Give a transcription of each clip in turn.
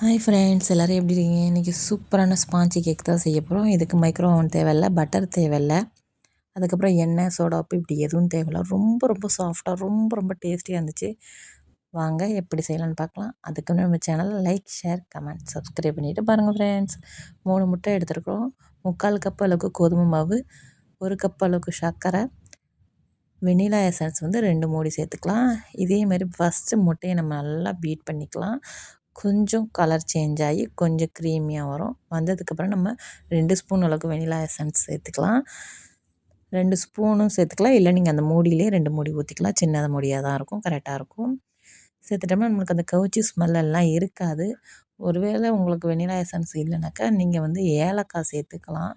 Hi friends எல்லோரும் எப்படி இருக்கீங்க? இன்றைக்கி சூப்பரான ஸ்பாஞ்சி கேக் தான் செய்ய போகிறோம் இதுக்கு மைக்ரோ ஓவன் தேவையில்லை பட்டர் தேவையில்ல. அதுக்கப்புறம் எண்ணெய் சோடா உப்பு இப்படி எதுவும் தேவையில்லை. ரொம்ப ரொம்ப சாஃப்டாக ரொம்ப ரொம்ப டேஸ்டியாக இருந்துச்சு. வாங்க எப்படி செய்யலாம்னு பார்க்கலாம். அதுக்கு நம்ம சேனலில் லைக் ஷேர் கமெண்ட் சப்ஸ்கிரைப் பண்ணிவிட்டு பாருங்கள் ஃப்ரெண்ட்ஸ் மூணு முட்டை எடுத்துருக்குறோம். முக்கால் கப் அளவுக்கு கோதுமை மாவு ஒரு கப் அளவுக்கு சர்க்கரை வெனிலா எசன்ஸ் வந்து ரெண்டு மூடி சேர்த்துக்கலாம். இதேமாரி ஃபஸ்ட்டு முட்டையை நம்ம நல்லா பீட் பண்ணிக்கலாம். கொஞ்சம் கலர் சேஞ்ச் ஆகி கொஞ்சம் க்ரீமியாக வரும். வந்ததுக்கப்புறம் நம்ம ரெண்டு ஸ்பூன் அளவுக்கு வெனிலா எசன்ஸ் சேர்த்துக்கலாம். ரெண்டு ஸ்பூனும் சேர்த்துக்கலாம். இல்லை நீங்கள் அந்த மூடியிலே ரெண்டு மூடி ஊற்றிக்கலாம் சின்னதாக மூடியாக தான் இருக்கும். கரெக்டாக இருக்கும். சேர்த்துட்டோம்னா நம்மளுக்கு அந்த கவுச்சி ஸ்மெல்லெல்லாம் இருக்காது. ஒருவேளை உங்களுக்கு வெனிலா எசன்ஸ் இல்லைனாக்கா நீங்கள் வந்து ஏலக்காய் சேர்த்துக்கலாம்.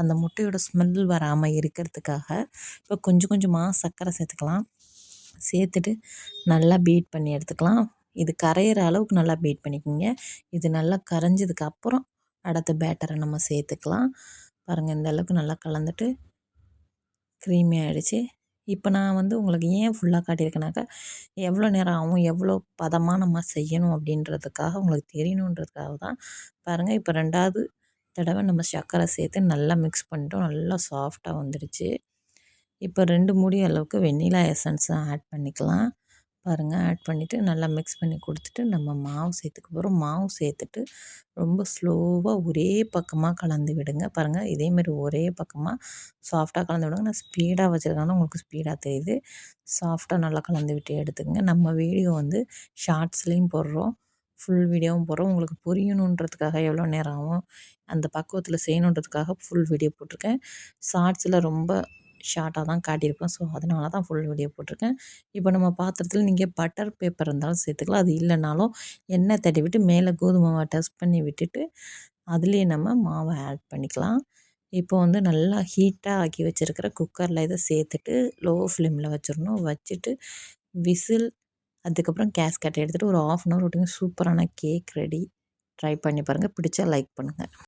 அந்த முட்டையோட ஸ்மெல் வராமல் இருக்கிறதுக்காக. இப்போ கொஞ்சம் கொஞ்சமாக சர்க்கரை சேர்த்துக்கலாம். சேர்த்துட்டு நல்லா பீட் பண்ணி எடுத்துக்கலாம். இது கரையிற அளவுக்கு நல்லா பீட் பண்ணிக்கோங்க. இது நல்லா கரைஞ்சதுக்கு அப்புறம் அடுத்த பேட்டரை நம்ம சேர்த்துக்கலாம். பாருங்கள் இந்த அளவுக்கு நல்லா கலந்துட்டு க்ரீமி ஆகிடுச்சு இப்போ நான் வந்து உங்களுக்கு ஏன் ஃபுல்லாக காட்டியிருக்கேனாக்கா எவ்வளோ நேரம் ஆகும் எவ்வளோ பதமாக நம்ம செய்யணும் அப்படின்றதுக்காக உங்களுக்கு தெரியணுன்றதுக்காக தான். பாருங்கள் இப்போ ரெண்டாவது தடவை நம்ம சர்க்கரை சேர்த்து நல்லா மிக்ஸ் பண்ணிட்டோம். நல்லா சாஃப்டாக வந்துடுச்சு. இப்போ ரெண்டு மூடி அளவுக்கு வெண்ணிலா எசன்ஸும் ஆட் பண்ணிக்கலாம். பாருங்கள் ஆட் பண்ணிவிட்டு நல்லா மிக்ஸ் பண்ணி கொடுத்துட்டு நம்ம மாவு சேர்த்துக்க போகிறோம் மாவு சேர்த்துட்டு ரொம்ப ஸ்லோவாக ஒரே பக்கமாக கலந்து விடுங்க. பாருங்கள் இதேமாரி ஒரே பக்கமாக சாஃப்டாக கலந்து விடுங்க. நான் ஸ்பீடாக வச்சுருக்கனால உங்களுக்கு ஸ்பீடாக தெரியுது. சாஃப்டாக நல்லா கலந்து விட்டு எடுத்துக்கங்க. நம்ம வீடியோ வந்து ஷார்ட்ஸ்லேயும் போடுறோம். ஃபுல் வீடியோவும் போடுறோம். உங்களுக்கு புரியணுன்றதுக்காக எவ்வளோ நேரம் ஆகும் அந்த பக்குவத்தில் செய்யணுன்றதுக்காக ஃபுல் வீடியோ போட்டிருக்கேன். ஷார்ட்ஸில் ரொம்ப ஷார்ட்டாக தான் காட்டியிருப்பேன். ஸோ அதனால தான் ஃபுல் வீடியோ போட்டிருக்கேன். இப்போ நம்ம பாத்திரத்தில் நீங்கள் பட்டர் பேப்பர் இருந்தாலும் சேர்த்துக்கலாம். அது இல்லைனாலும் எண்ணெய் தட்டி விட்டு மேலே கோதுமை மாவை டஸ்ட் பண்ணி விட்டுட்டு அதுலேயே நம்ம மாவை ஆட் பண்ணிக்கலாம். இப்போ வந்து நல்லா ஹீட்டாக ஆக்கி வச்சுருக்கிற குக்கரில் இதை சேர்த்துட்டு லோ ஃப்ளேமில் வச்சிடணும். வச்சுட்டு விசில் அதுக்கப்புறம் கேஸ் கட்டை எடுத்துகிட்டு ஒரு ஆஃப் அன் ஹவர் விட்டுங்க. சூப்பரான கேக் ரெடி ட்ரை பண்ணி பாருங்கள் பிடிச்சா லைக் பண்ணுங்கள்